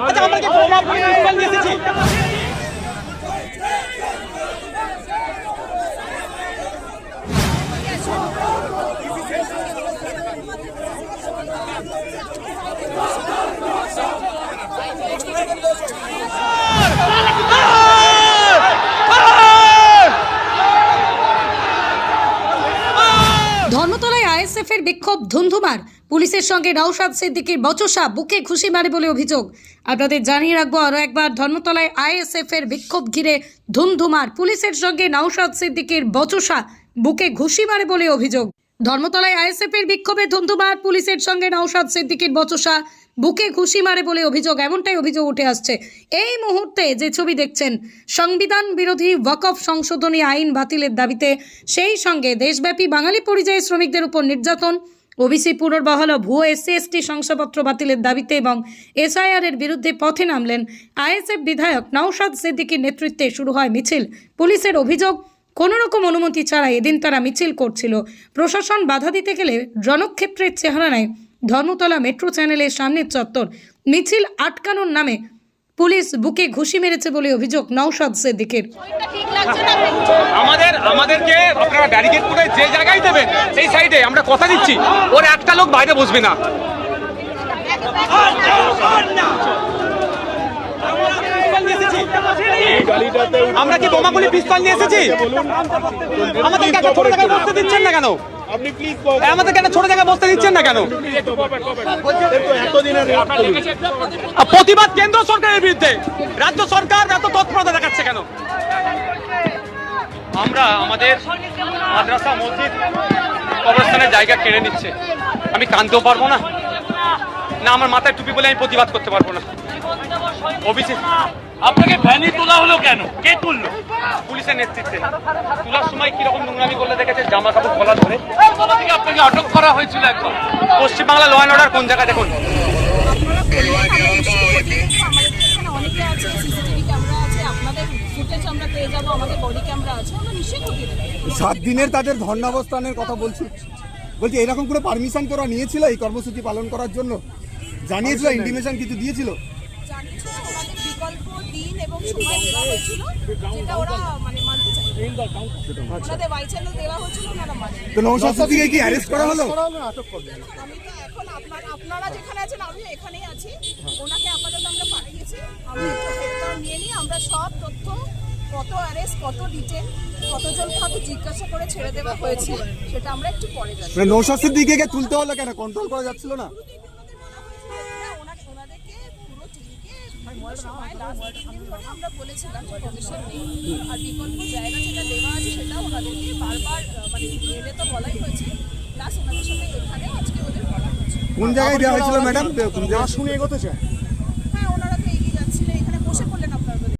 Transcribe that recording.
আচ্ছা আমরা কি বোমা পিস্তল নিয়ে এসেছি ধর্মতলায় আইএসএফ এর বিক্ষোভ ধুন্ধুমার। পুলিশের সঙ্গে রাউসাদ সিদ্দিকীর বচসা, বুকে খুশি মারে বলে অভিযোগ। আপনাদের জানিয়ে রাখব আরও একবার, ধর্মতলায় আইএসএফ এর বিক্ষোভ ঘিরে ধুমধুমার পুলিশের সঙ্গে নওশাদ সিদ্দিকীর বচসা, বুকে ঘুষি মারে বলে অভিযোগ। ধর্মতলায় আইএসএফ এর বিক্ষোভে ধুমধুমার পুলিশের সঙ্গে নওশাদ সিদ্দিকীর বচসা বুকে ঘুষি মারে বলে অভিযোগ, এমনটাই অভিযোগ উঠে আসছে। এই মুহূর্তে যে ছবি দেখছেন, সংবিধান বিরোধী ওয়াকফ সংশোধনী আইন বাতিলের দাবিতে সেই সঙ্গে দেশব্যাপী বাঙালি পরিযায়ী শ্রমিকদের উপর নির্যাতন, ওবিসি পুনর্বহাল ভুয়ো এসসি, এসটি শংসাপত্র বাতিলের দাবিতে এবং এসআইআর এর বিরুদ্ধে পথে নামলেন আইএসএফ বিধায়ক নওশাদ সিদ্দিকীর নেতৃত্বে শুরু হয় মিছিল। পুলিশের অভিযোগ, কোনো রকম অনুমতি ছাড়া এদিন তারা মিছিল করছিল। প্রশাসন বাধা দিতে গেলে রণক্ষেত্রের চেহারা নেয় ধর্মতলা মেট্রো চ্যানেলের সামনের চত্বর মিছিল আটকানোর নামে পুলিশ বুকে ঘুষি মেরেছে বলে অভিযোগ নওশাদ সিদ্দিকের। আমাদের আমাদেরকে আপনারা ব্যারিকেড করে যে জায়গায় দেবেন সেই সাইডে আমরা কথা দিচ্ছি। ওর একটা লোক বাইরে বসবে না। আমরা কি বোমাগুলি পিস্তল নিয়ে এসেছি? আমাদের কেন ছোট জায়গায় বসতে দিচ্ছেন না কেন? আপনি প্লিজ আমাদের কেন ছোট জায়গায় বসতে দিচ্ছেন না কেন? প্রতিবাদ কেন্দ্র সরকারের বিরুদ্ধে। রাজ্য সরকার এত তৎপরতা দেখাচ্ছে কেন? আমরা আমাদের মাদ্রাসা মসজিদ কবরস্থানের জায়গা কেড়ে নিচ্ছে। আমি কানতেও পারব না। না আমার মাথায় টুপি বলে আমি প্রতিবাদ করতে পারব না। ওবিসি আপনাকে ভ্যানে তোলা হলো কেন? কে তুললো? পুলিশের নেতৃত্বে। তোলার সময় কীরকম নোংরামি করলে দেখেছে জামা কাপড় গলা ধরে। থেকে আপনাকে আটক করা হয়েছিল একদম? পশ্চিমবাংলা ল অ্যান্ড অর্ডার কোন জায়গায় দেখুন। অনেকে আছে সিসিটিভি ক্যামেরা আছে আপনাদের ফুটেজ আমরা পেয়ে যাব আমাদের বডি ক্যামেরা আছে আমরা নিশ্চয়ই খতিয়ে দেবো সাত দিনের তাদের ধর্ণাবস্থানের কথা বলছি। বলছি এরকম করে পারমিশন তোরা নিয়েছিল এই কর্মসূচি পালন করার জন্য? জানিয়েছিল ইন্টিমেশন কিছু দিয়েছিল? ওনাদের দিন এবং সময় দেওয়া হয়েছিল যেটা ওরা মানে মানতে চায়। ওনাদের দেওয়া হয়েছিল ওনারা মানে তো সিদ্দিকে কি অ্যারেস্ট করা হলো? আমি তো এখন আপনার আপনারা যেখানে আছেন আমিও এখানেই আছি। ওনাকে আপাতত আমরা পাঠিয়েছি। আমরা একটু নিয়ে নিই আমরা সব তথ্য কত অ্যারেস্ট কত ডিটেল কতজনকে হয়তো জিজ্ঞাসা করে ছেড়ে দেওয়া হয়েছে সেটা আমরা একটু পরে জানি মানে নৌশাদ সিদ্দিকে তুলতে হলো কেন? কন্ট্রোল করা যাচ্ছিল না? আমরা বলেছিলাম যে কমিশন নেই। আর বিকল্প জায়গা যেটা দেওয়া আছে সেটা ওনাদেরকে বারবার মানে মেলে তো বলাই হয়েছে। প্লাস ওনাদের সাথে এখানে আজকে ওদের বলা হয়েছে। কোন জায়গায় দেওয়া হয়েছিল ম্যাডাম? কোন জায়গায় শুনে এগোতে চায়।